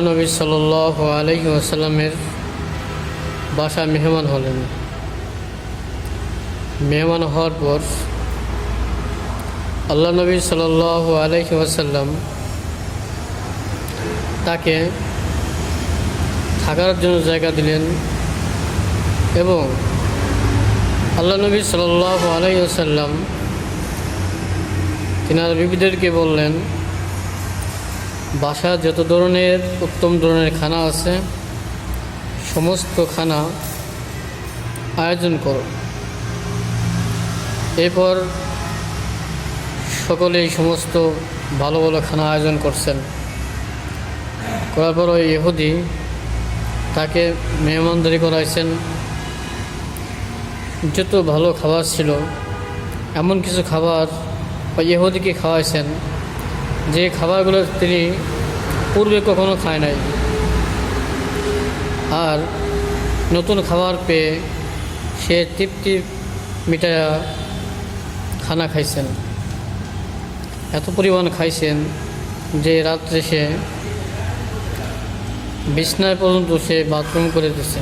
নবী সাল আলহি আসাল্লামের বাসা মেহমান হলেন। মেহমান হওয়ার পর আল্লাহ নবী সাল আলহি আসাল্লাম তাকে থাকার জন্য জায়গা দিলেন এবং আল্লাহ নবী সাল আলহি আসাল্লাম তিনার বিবিদেরকে বললেন বাসায় যত ধরনের, উত্তম ধরনের খানা আছে, সমস্ত খানা আয়োজন করো। এরপর সকলেই সমস্ত ভালো ভালো খানা আয়োজন করছেন। করার পর ওই ইহুদি তাকে মেহমানদারি করাইছেন। যত ভালো খাবার ছিল, এমন কিছু খাবার ওই ইহুদিকে খাওয়াইছেন। যে খাবারগুলো তিনি পূর্বে কখনো খায় নাই। আর নতুন খাবার পেয়ে সে তৃপ্তি মিটায়া খানা খাইছেন। এত পরিমাণ খাইছেন যে রাত্রে সে বিছনায় পর্যন্ত সে বাথরুম করে দিছে।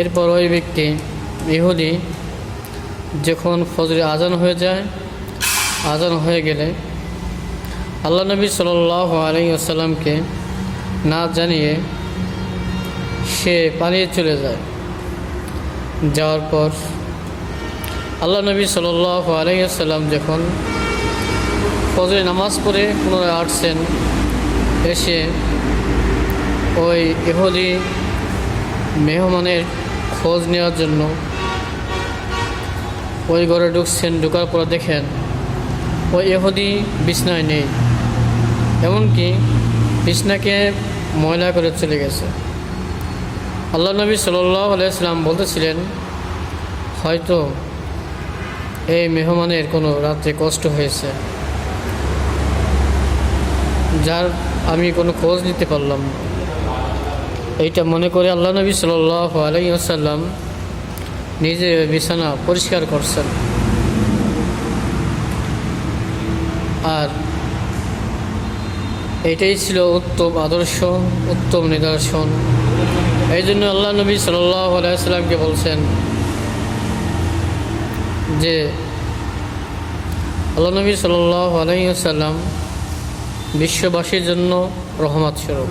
এরপর ওই ব্যক্তি ইহুদি, যখন ফজরে আজান হয়ে যায়, আজান হয়ে গেলে আল্লাহ নবী সাল আলী আসাল্লামকে না জানিয়ে সে পালিয়ে চলে যায়। যাওয়ার পর আল্লাহ নবী সাল আলী আসাল্লাম যখন ফজরে নামাজ পড়ে পুনরায় আসছেন, এসে ওই এহদি মেহমানের খোঁজ নেওয়ার জন্য ওই ঘরে ঢুকছেন, ঢুকার পর দেখেন ওই এহুদি বিছনায় নেই। এমনকি বিছনাকে ময়লা করে চলে গেছে। আল্লাহ নবী আলাইসাল্লাম বলতেছিলেন, হয়তো এই মেহমানের কোনো রাত্রে কষ্ট হয়েছে, যার আমি কোনো খোঁজ নিতে পারলাম এইটা মনে করে আল্লাহ নবী সাল্লাহ আলাইসাল্লাম নিজে বিছানা পরিষ্কার করছেন। আর এটাই ছিল উত্তম আদর্শ, উত্তম নিদর্শন। এই জন্য আল্লাহ নবী সাল্লাহ আলাইসাল্লামকে বলছেন যে, আল্লাহ নবী সাল্লাহ বিশ্ববাসীর জন্য রহমত স্বরূপ।